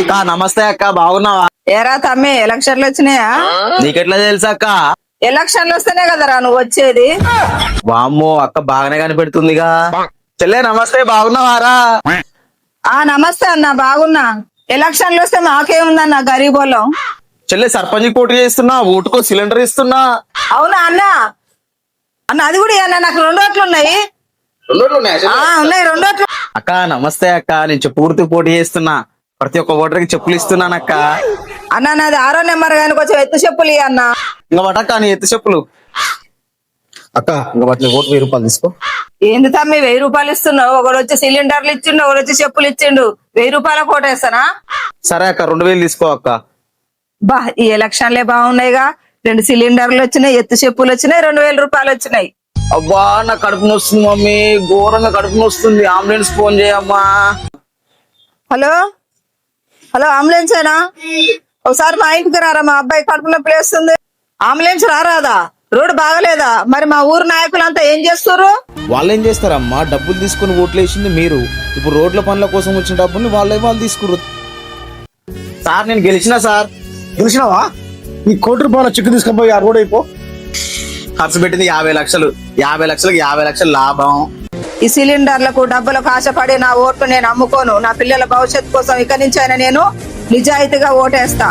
అక్క నమస్తే అక్క బాగున్నావా? ఏరా తమ్మి ఎలక్షన్లు వచ్చినాయా? నీకెట్లా తెలుసు అక్క? ఎలక్షన్లు వస్తేనే కదరా నువ్వు వచ్చేది. వామ్మో అక్క బాగానే కనిపెడుతుందిగా. చెల్లె నమస్తే బాగున్నావారా? ఆ నమస్తే అన్న బాగున్నా. ఎలక్షన్లు వస్తే మాకేముందన్న గరీబోళ్ళం? చెల్లె సర్పంచ్ పోటీ చేస్తున్నా ఓటుకో సిలిండర్ ఇస్తున్నా. అవునా అన్న? అన్న అది కూడా అన్న నాకు రెండు ఓట్లు ఉన్నాయి. ఆ ఉన్నాయి రెండు ఓట్లు. అక్క నమస్తే అక్క నేను పూర్తి పోటీ చేస్తున్నా. ప్రతి ఒక్క ఓటర్కి చెప్పులు ఇస్తున్నాను అక్క. అన్న నాది ఆరో నెంబర్ కానీ కొంచెం ఎత్తు చెప్పులు ఇయ్యి అన్న. ఇంకా పట్టక్క నీ ఎత్తు చెప్పులు? అక్క ఇంకా ఓటు వెయ్యి రూపాయలు తీసుకో. ఏంది తమ్మి వెయ్యి రూపాయలు ఇస్తున్నావు? ఒకడు వచ్చి సిలిండర్లు ఇచ్చిండు ఒకడు వచ్చి చెప్పులు ఇచ్చిండు. వెయ్యి రూపాయల కోటేస్తానా సరే అక్క రెండు వేలు తీసుకో అక్క. బా ఈ ఎలక్షన్లే బాగున్నాయిగా. రెండు సిలిండర్లు వచ్చినాయి ఎత్తు చెప్పులు వచ్చినాయి రెండు వేల రూపాయలు వచ్చినాయి. అబ్బా నా కడుపు నొస్తుంది మమ్మీ. ఘోరంగా కడుపు నొస్తుంది. అంబులెన్స్ ఫోన్ చేయమ్మా. హలో? హలో అంబులెన్స్ ఏనా? ఒకసారి మా ఇంటికి రారా మా అబ్బాయి కడుపు నొప్పి లేస్తుంది అంబులెన్స్ రారాదా? రోడ్డు బాగలేదా? మరి మా ఊరు నాయకులంతా ఏం చేస్తారు? వాళ్ళు ఏం చేస్తారమ్మా? డబ్బులు తీసుకుని ఓట్లు వేసింది మీరు. ఇప్పుడు రోడ్ల పనుల కోసం వచ్చిన డబ్బుల్ని వాళ్ళే వాళ్ళు తీసుకురు. సార్ నేను గెలిచినా సార్. తెలిసినావా నీ కోటి రూపాయల చెక్కు తీసుకొని పోయి ఆ రోడ్ అయిపో. ఖర్చు పెట్టింది యాభై లక్షలు. యాభై లక్షలకు యాభై లక్షలు లాభం. ఈ సిలిండర్లకు డబ్బులకు ఆశపడి నా ఓటు నేను అమ్ముకోను. నా పిల్లల భవిష్యత్తు కోసం ఇక నుంచి అయినా నేను నిజాయితీగా ఓటేస్తా.